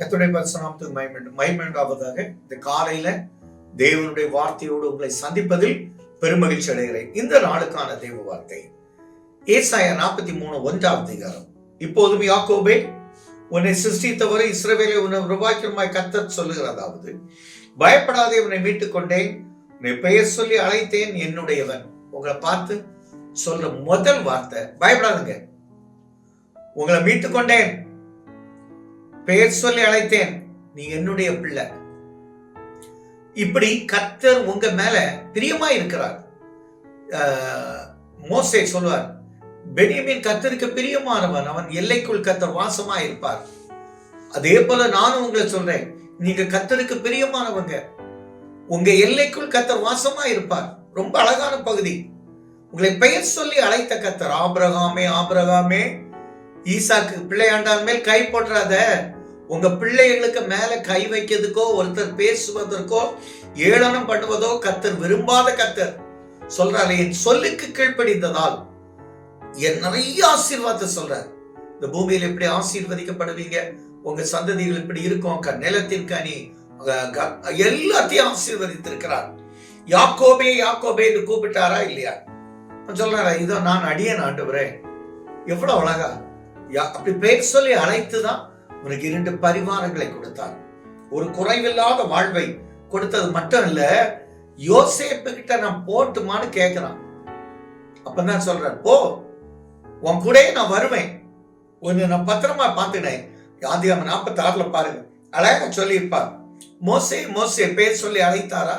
கத்துடைய பரிசுநாமத்துக்கு மயமெண்டு மயமெண்டாவதாக இந்த காலையில தேவனுடைய வார்த்தையோடு உங்களை சந்திப்பதில் பெருமகிழ்ச்சி அடைகிறேன். இந்த நாளுக்கான தெய்வ வார்த்தை. ஏசாய நாற்பத்தி மூணு ஒன்றாவது அதிகாரம். இப்போதும் யாக்கோபே உன்னை சிருஷ்டித்தவரை இஸ்ரவேலை உன்னை உருவாக்கியமாய் கத்தர் சொல்லுகிறதாவது பயப்படாதே உன்னை மீட்டுக் கொண்டேன் உன்னை பெயர் சொல்லி அழைத்தேன் என்னுடையவன். உங்களை பார்த்து சொல்ற முதல் வார்த்தை பயப்படாதுங்க. உங்களை மீட்டுக் கொண்டேன் பெயர் சொல்லி அழைத்தேன். நீ என்னுடைய பிள்ளை. இப்படி கத்தர் உங்க மேல பிரியமா இருக்கிறார். மோசை சொல்வார் பெனியமின் கத்தருக்கு பிரியமானவன் அவன் எல்லைக்குள் கத்தர் வாசமா இருப்பார். அதே போல நானும் உங்களை சொல்றேன் நீங்க கத்தருக்கு பிரியமானவங்க. உங்க எல்லைக்குள் கத்தர் வாசமா இருப்பார். ரொம்ப அழகான பகுதி. உங்களை பெயர் சொல்லி அழைத்த கத்தர் ஆபிரகாமே ஆபிரகாமே ஈசாக்கு பிள்ளையாண்டான் மேல் கை போட்டுறாத. உங்க பிள்ளைகளுக்கு மேல கை வைக்கிறதுக்கோ ஒருத்தர் பேசுவதற்கோ ஏளனம் பண்ணுவதோ கத்தர் விரும்பாத கத்தர். சொல்றாரு என் சொல்லுக்கு கீழ்ப்படிந்ததால் என் நிறைய ஆசீர்வாதத்தை சொல்றார். இந்த பூமியில எப்படி ஆசீர்வதிக்கப்படுவீங்க. உங்க சந்ததிகள் இப்படி இருக்கும் க- நிலத்தின் கனி க- எல்லாத்தையும் ஆசீர்வதித்திருக்கிறார். யாக்கோபே யாக்கோபே என்று கூப்பிட்டாரா இல்லையா? சொல்றாரா இதோ நான் அடியன் ஆண்டு வரேன் எவ்வளவு அழகா. யா- அப்படி பேர் சொல்லி அழைத்து தான் உனக்கு இரண்டு பரிவாரங்களை கொடுத்தார் ஒரு குறைவில்லாத வாழ்வை கொடுத்தது மட்டும் இல்ல யோசேப்பு கிட்ட நான் போட்டுமான்னு கேட்கிறான் அப்பதான் சொல்றார் போ உன் கூடயே நான் வருவேன். ஒன்னு நான் பத்திரமா பார்த்துனேன் ஆதியாம நாற்பத்தி ஆறுல பாருங்க. அழகா சொல்லியிருப்பார். மோசே மோசே பேர் சொல்லி அழைத்தாரா?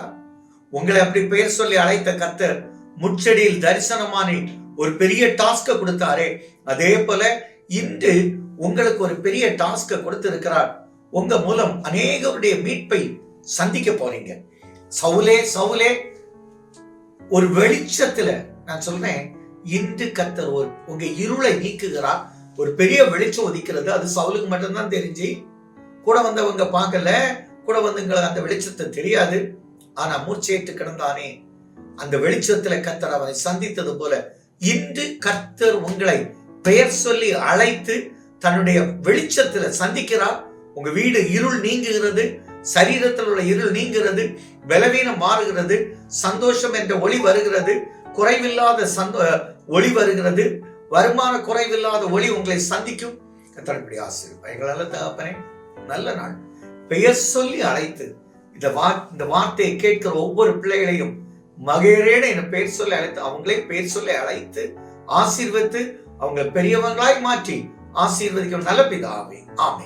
உங்களை அப்படி பேர் சொல்லி அழைத்த கத்தர் முச்செடியில் தரிசனமானி ஒரு பெரிய டாஸ்க கொடுத்தாரே. அதே போல இன்று உங்களுக்கு ஒரு பெரிய டாஸ்க கொடுத்திருக்கிறார். உங்க மூலம் அநேகருடைய மீட்பை சந்திக்க போறீங்க. சவுலே சவுலே ஒரு வெளிச்சத்துல நான் சொல்றேன் இன்று கத்தர் ஒரு உங்க இருளை நீக்குகிறார். ஒரு பெரிய வெளிச்சம் ஒதுக்கிறது அது சவுலுக்கு மட்டும்தான் தெரிஞ்சு கூட வந்தவங்க பார்க்கல கூட வந்தவங்களுக்கு அந்த வெளிச்சத்தை தெரியாது. ஆனா மூச்சேட்டு கிடந்தானே. அந்த வெளிச்சத்துல கத்தர் அவனை சந்தித்தது போல இன்று கர்த்தர் உங்களை பெயர் சொல்லி அழைத்து தன்னுடைய வெளிச்சத்துல சந்திக்கிறார். உங்க வீடு இருள் நீங்குகிறது சரீரத்தில் உள்ள இருள் நீங்குகிறது பலவீனம் மாறுகிறது சந்தோஷம் என்ற ஒளி வருகிறது குறைவில்லாத சந்தோ ஒளி வருகிறது வருமான குறைவில்லாத ஒளி உங்களை சந்திக்கும். கத்தரப்படி ஆசிரியர் எங்களால் தகப்பனே நல்ல நாள். பெயர் சொல்லி அழைத்து இந்த வா இந்த வார்த்தையை கேட்கிற ஒவ்வொரு பிள்ளைகளையும் மகேரேன என பெயர் சொல்லி அழைத்து அவங்களே பெயர் சொல்லி அழைத்து ஆசீர்வத்து அவங்க பெரியவங்களாய் மாற்றி ஆசீர்வதிக்கும் நல்ல பிதாவே. ஆமே